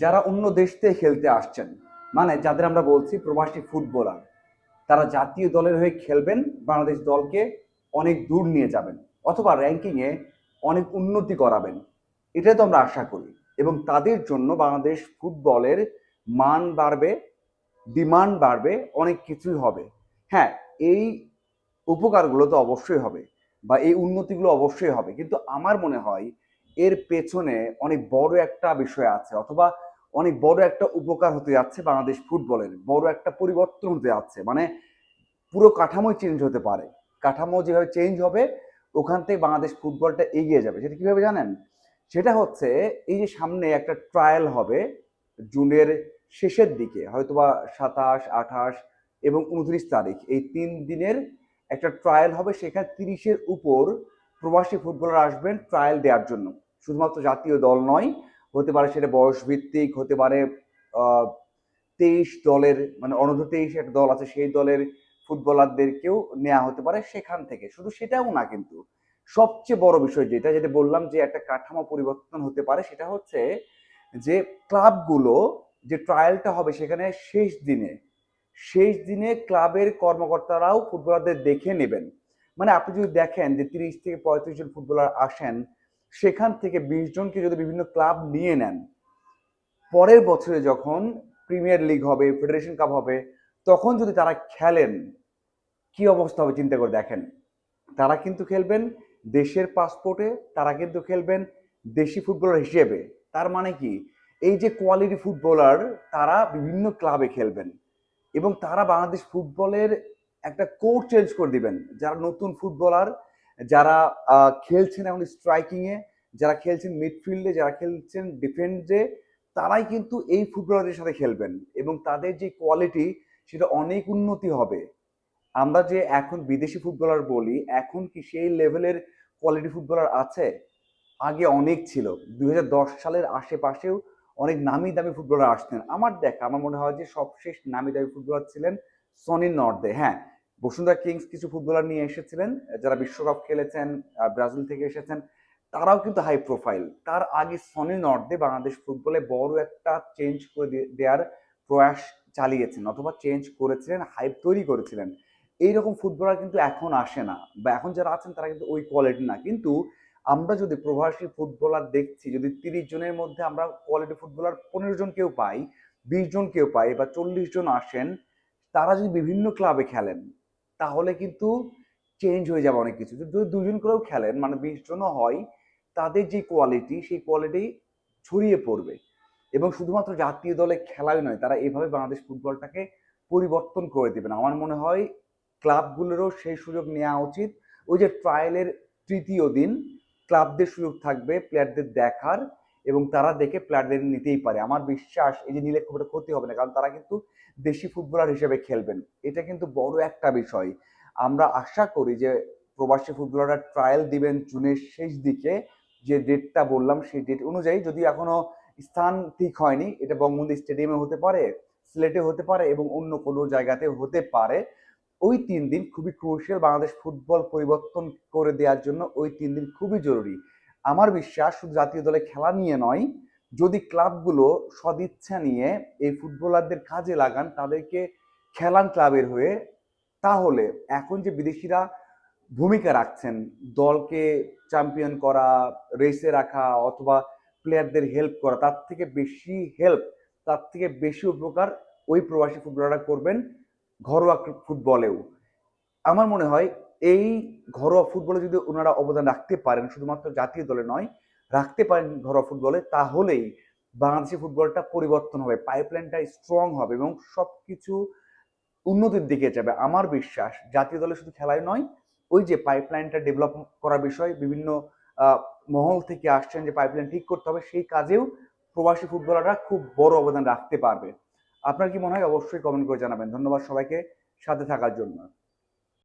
যারা অন্য দেশ থেকে খেলতে আসছেন মানে যাদের আমরা বলছি প্রবাসী ফুটবলার, তারা জাতীয় দলের হয়ে খেলবেন, বাংলাদেশ দলকে অনেক দূর নিয়ে যাবেন, অথবা র্যাঙ্কিংয়ে অনেক উন্নতি করাবেন। এটাই তো আমরা আশা করি। এবং তাদের জন্য বাংলাদেশ ফুটবলের মান বাড়বে ডিমান্ড বাড়বে, অনেক কিছুই হবে। হ্যাঁ এই উপকারগুলো তো অবশ্যই হবে বা এই উন্নতিগুলো অবশ্যই হবে। কিন্তু আমার মনে হয় এর পেছনে অনেক বড় একটা বিষয় আছে, অথবা অনেক বড় একটা উপকার হতে যাচ্ছে বাংলাদেশ ফুটবলের, বড় একটা পরিবর্তন হতে যাচ্ছে। মানে পুরো কাঠামোই চেঞ্জ হতে পারে। কাঠামো যেভাবে চেঞ্জ হবে, ওখান থেকে বাংলাদেশ ফুটবলটা এগিয়ে যাবে। সেটা কীভাবে জানেন? সেটা হচ্ছে এই যে সামনে একটা ট্রায়াল হবে জুনের শেষের দিকে, হয়তোবা সাতাশ, আঠাশ এবং উনত্রিশ তারিখ। এই তিন দিনের একটা ট্রায়াল হবে, সেখানে তিরিশের উপর প্রবাসী ফুটবলার আসবেন ট্রায়াল দেওয়ার জন্য। শুধুমাত্র জাতীয় দল নয় হতে পারে সেটা বয়স ভিত্তিক হতে পারে তেইশ দলের মানে অনূর্ধ্ব তেইশ একটা দল আছে সেই দলের ফুটবলারদেরকেও নেওয়া হতে পারে সেখান থেকে। শুধু সেটাও না কিন্তু, সবচেয়ে বড় বিষয় যেটা যেটা বললাম যে একটা কাঠামো পরিবর্তন হতে পারে সেটা হচ্ছে যে ক্লাবগুলো যে ট্রায়ালটা হবে সেখানে শেষ দিনে শেষ দিনে ক্লাবের কর্মকর্তারাও ফুটবলারদের দেখে নেবেন। মানে আপনি যদি দেখেন যে তিরিশ থেকে পঁয়ত্রিশ জন ফুটবলার আসেন সেখান থেকে বিশ জনকে যদি বিভিন্ন ক্লাব নিয়ে নেন, পরের বছরে যখন প্রিমিয়ার লিগ হবে, ফেডারেশন কাপ হবে, তখন যদি তারা খেলেন, কি অবস্থা হবে চিন্তা করে দেখেন। তারা কিন্তু খেলবেন দেশের পাসপোর্টে তারা কিন্তু খেলবেন দেশি ফুটবলার হিসেবে। তার মানে কি? এই যে কোয়ালিটি ফুটবলার তারা বিভিন্ন ক্লাবে খেলবেন এবং তারা বাংলাদেশ ফুটবলের একটা কোর চেঞ্জ করে দিবেন। যারা নতুন ফুটবলার যারা খেলছেন এখন স্ট্রাইকিংয়ে যারা খেলছেন মিডফিল্ডে যারা খেলছেন ডিফেন্সে তারাই কিন্তু এই ফুটবলারদের সাথে খেলবেন এবং তাদের যে কোয়ালিটি সেটা অনেক উন্নতি হবে। আমরা যে এখন বিদেশি ফুটবলার বলি, এখন কি সেই লেভেলের কোয়ালিটি ফুটবলার আছে? আগে অনেক ছিল। দুই হাজার দশ সালের আশেপাশেও অনেক নামি দামি ফুটবলার আসতেন। আমার দেখা, আমার মনে হয় যে সবশেষ নামি দামি ফুটবলার ছিলেন সনি নর্দে। হ্যাঁ বসুন্ধরা কিংস কিছু ফুটবলার নিয়ে এসেছিলেন, যারা বিশ্বকাপ খেলেছেন ব্রাজিল থেকে এসেছেন। তারাও কিন্তু হাই প্রোফাইল তার আগে সনি নর্দে বাংলাদেশ ফুটবলে বড় একটা চেঞ্জ করে দেওয়ার প্রয়াস চালিয়েছেন অথবা চেঞ্জ করেছিলেন হাইপ তৈরি করেছিলেন। এইরকম ফুটবলার কিন্তু এখন আসে না বা এখন যারা আছেন তারা কিন্তু ওই কোয়ালিটি না। কিন্তু আমরা যদি প্রবাসী ফুটবলার দেখছি, যদি তিরিশ জনের মধ্যে আমরা কোয়ালিটি ফুটবলার পনেরো জন কেউ পাই, বিশ জন কেউ পাই বা চল্লিশ জন আসেন, তারা যদি বিভিন্ন ক্লাবে খেলেন তাহলে কিন্তু চেঞ্জ হয়ে যাবে অনেক কিছু। যদি দুজন করেও খেলেন মানে বিশ জনও হয়, তাদের যে কোয়ালিটি সেই কোয়ালিটি ছড়িয়ে পড়বে। এবং শুধুমাত্র জাতীয় দলে খেলাই নয়, তারা এভাবে বাংলাদেশ ফুটবলটাকে পরিবর্তন করে দেবেন। আমার মনে হয় ক্লাবগুলোরও সেই সুযোগ নেওয়া উচিত। ওই যে ট্রায়ালের তৃতীয় দিন, ক্লাবদের সুযোগ থাকবে প্লেয়ারদের দেখার এবং তারা দেখে প্লেয়ারদের নিতেই পারে। আমার বিশ্বাস এই যে নিলে খুব একটা ক্ষতি হবে না, কারণ তারা কিন্তু দেশি ফুটবলার হিসেবে খেলবেন। এটা কিন্তু বড় একটা বিষয়। আমরা আশা করি যে প্রবাসী ফুটবলাররা ট্রায়াল দিবেন জুনের শেষ দিকে। যে ডেটটা বললাম, সেই ডেট অনুযায়ী যদি এখনও স্থান ঠিক হয়নি, এটা বঙ্গবন্ধু স্টেডিয়ামে হতে পারে সিলেটে হতে পারে এবং অন্য কোনো জায়গাতে হতে পারে, ওই তিন দিন খুবই ক্রুশিয়াল বাংলাদেশ ফুটবল পরিবর্তন করে দেওয়ার জন্য ওই তিন দিন খুবই জরুরি। আমার বিশ্বাস, শুধু জাতীয় দলে খেলা নিয়ে নয়, যদি ক্লাবগুলো সদিচ্ছা নিয়ে এই ফুটবলারদের কাজে লাগান, তাদেরকে খেলান ক্লাবের হয়ে, তাহলে এখন যে বিদেশিরা ভূমিকা রাখছেন, দলকে চ্যাম্পিয়ন করা রেসে রাখা, অথবা প্লেয়ারদের হেল্প করা, তার থেকে বেশি হেল্প তার থেকে বেশি উপকার ওই প্রবাসী ফুটবলাররা করবেন ঘরোয়া ফুটবলেও। আমার মনে হয় এই ঘরোয়া ফুটবলে যদি ওনারা অবদান রাখতে পারেন, শুধুমাত্র জাতীয় দলে নয়, রাখতে পারেন ঘরোয়া ফুটবলে, তাহলেই বাংলাদেশি ফুটবলটা পরিবর্তন হবে পাইপলাইনটা স্ট্রং হবে এবং সব কিছু উন্নতির দিকে যাবে। আমার বিশ্বাস, জাতীয় দলে শুধু খেলায় নয়, ওই যে পাইপলাইনটা ডেভেলপ করার বিষয়, বিভিন্ন মহল থেকে আসছেন যে পাইপলাইন ঠিক করতে হবে, সেই কাজেও প্রবাসী ফুটবলাররা খুব বড় অবদান রাখতে পারবে। আপনার কি মনে হয়? অবশ্যই কমেন্ট করে জানাবেন। ধন্যবাদ সবাইকে, সাথে থাকার জন্য।